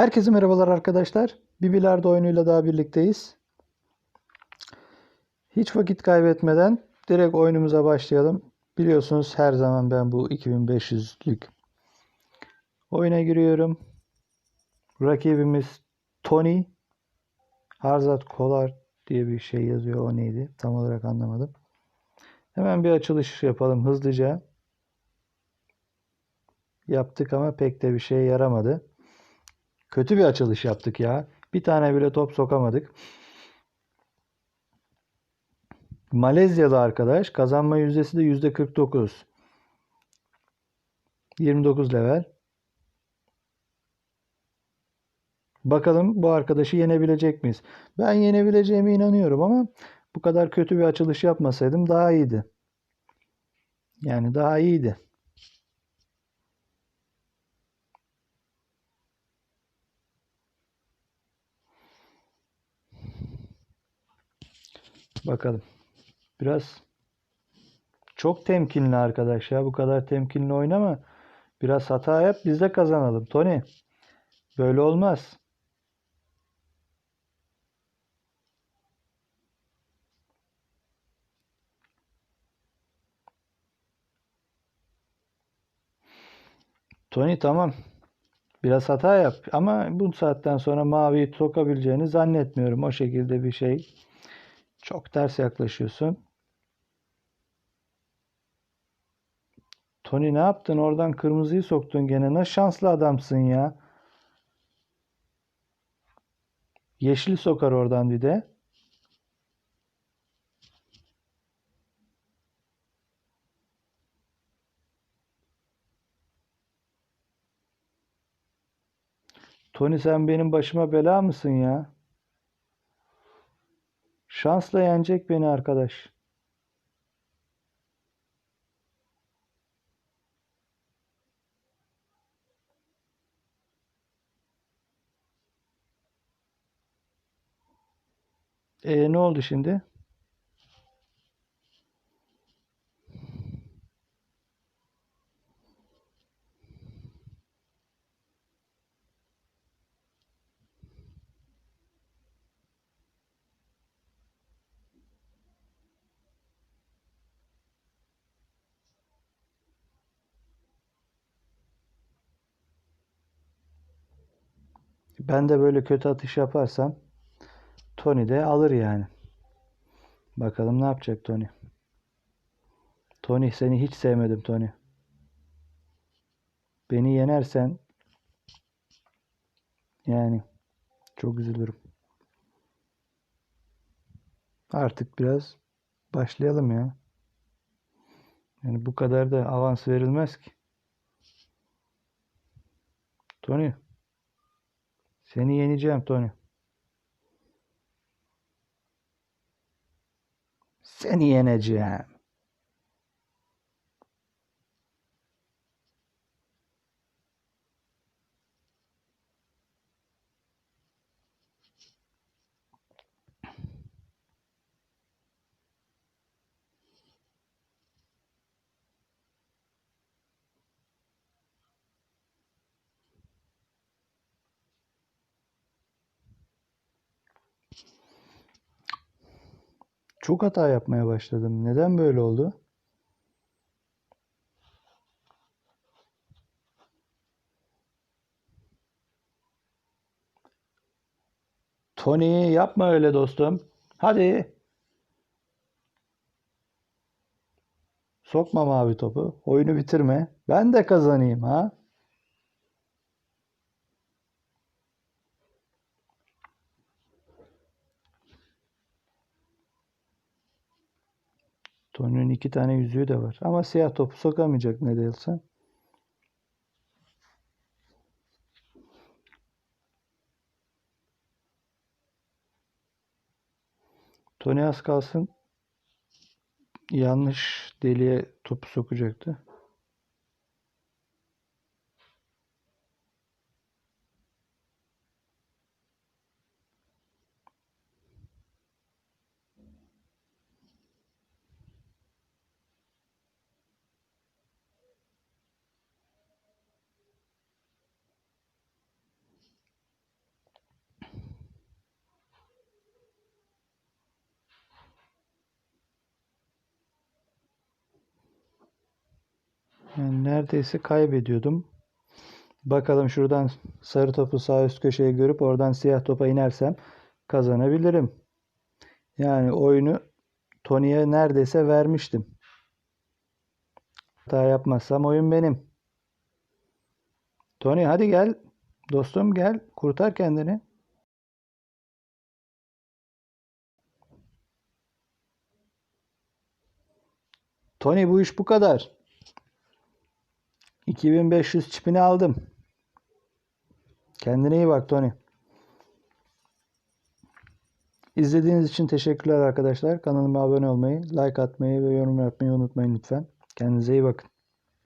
Herkese merhabalar arkadaşlar. Bir bilardo oyunuyla daha birlikteyiz. Hiç vakit kaybetmeden direkt oyunumuza başlayalım. Biliyorsunuz her zaman ben bu 2500'lük oyuna giriyorum. Rakibimiz Tony. Harzat Kolar diye bir şey yazıyor. O neydi? Tam olarak anlamadım. Hemen bir açılış yapalım hızlıca. Yaptık ama pek de bir şey yaramadı. Kötü bir açılış yaptık ya. Bir tane bile top sokamadık. Malezyalı arkadaş. Kazanma yüzdesi de yüzde 49. 29 level. Bakalım bu arkadaşı yenebilecek miyiz? Ben yenebileceğime inanıyorum ama bu kadar kötü bir açılış yapmasaydım daha iyiydi. Yani daha iyiydi. Bakalım. Biraz çok temkinli arkadaş ya. Bu kadar temkinli oynama. Biraz hata yap biz de kazanalım. Tony. Böyle olmaz. Tony tamam. Biraz hata yap ama bu saatten sonra maviyi sokabileceğini zannetmiyorum. O şekilde bir şey. Çok ters yaklaşıyorsun. Tony ne yaptın? Oradan kırmızıyı soktun gene. Ne şanslı adamsın ya. Yeşil sokar oradan bir de. Tony sen benim başıma bela mısın ya? Şansla yenecek beni arkadaş. E ne oldu şimdi? Ben de böyle kötü atış yaparsam Tony de alır yani. Bakalım ne yapacak Tony. Tony seni hiç sevmedim Tony. Beni yenersen yani çok üzülürüm. Artık biraz başlayalım ya. Yani bu kadar da avans verilmez ki. Tony. Seni yeneceğim Tony. Seni yeneceğim. Çok hata yapmaya başladım. Neden böyle oldu? Tony yapma öyle dostum. Hadi. Sokma mavi topu. Oyunu bitirme. Ben de kazanayım ha. Tony'nin iki tane yüzüğü de var. Ama siyah topu sokamayacak ne değilse. Tony az kalsın yanlış deliğe topu sokacaktı. Yani neredeyse kaybediyordum. Bakalım şuradan sarı topu sağ üst köşeye görüp oradan siyah topa inersem kazanabilirim. Yani oyunu Tony'ye neredeyse vermiştim. Hata yapmazsam oyun benim. Tony hadi gel. Dostum gel. Kurtar kendini. Tony bu iş bu kadar. 2500 çipini aldım. Kendine iyi bak Tony. İzlediğiniz için teşekkürler arkadaşlar. Kanalıma abone olmayı, like atmayı ve yorum yapmayı unutmayın lütfen. Kendinize iyi bakın.